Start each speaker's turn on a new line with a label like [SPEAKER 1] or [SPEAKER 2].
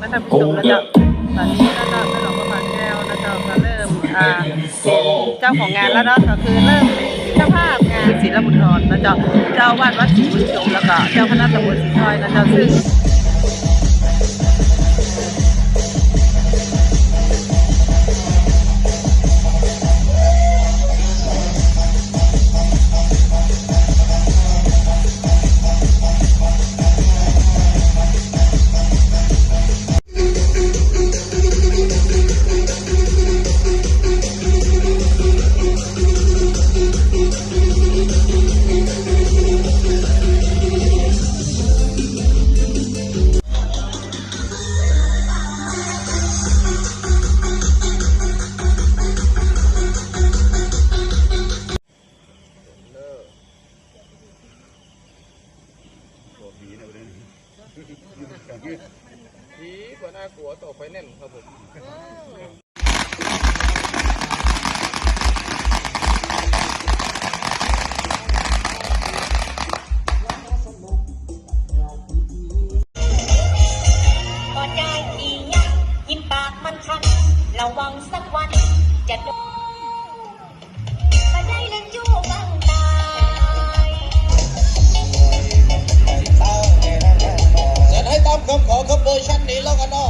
[SPEAKER 1] นะท่านผู้ชมนะเจ้าตอนนี้นะเจ้าแม่หลวงพระมาณแก้วนะเจ้าก็เริ่มอ่าเป็นเจ้าของงานแล้วเนาะก็คือเริ่มเจ้าภาพงานศิลปุทรนะเจ้าเจ้าวาดวัดศรีบุญชมแล้วก็เจ้าคณะตำบลศรีทอยนะเจ้าซึ่ง
[SPEAKER 2] ผีกว่าน่ากลัวต่อไฟแน่นครับผม
[SPEAKER 3] ก็ได้อีหยังยิ้มปากมันคันระวังสักวันจะ
[SPEAKER 4] วอร์ชันนี้แล้วกันเนาะ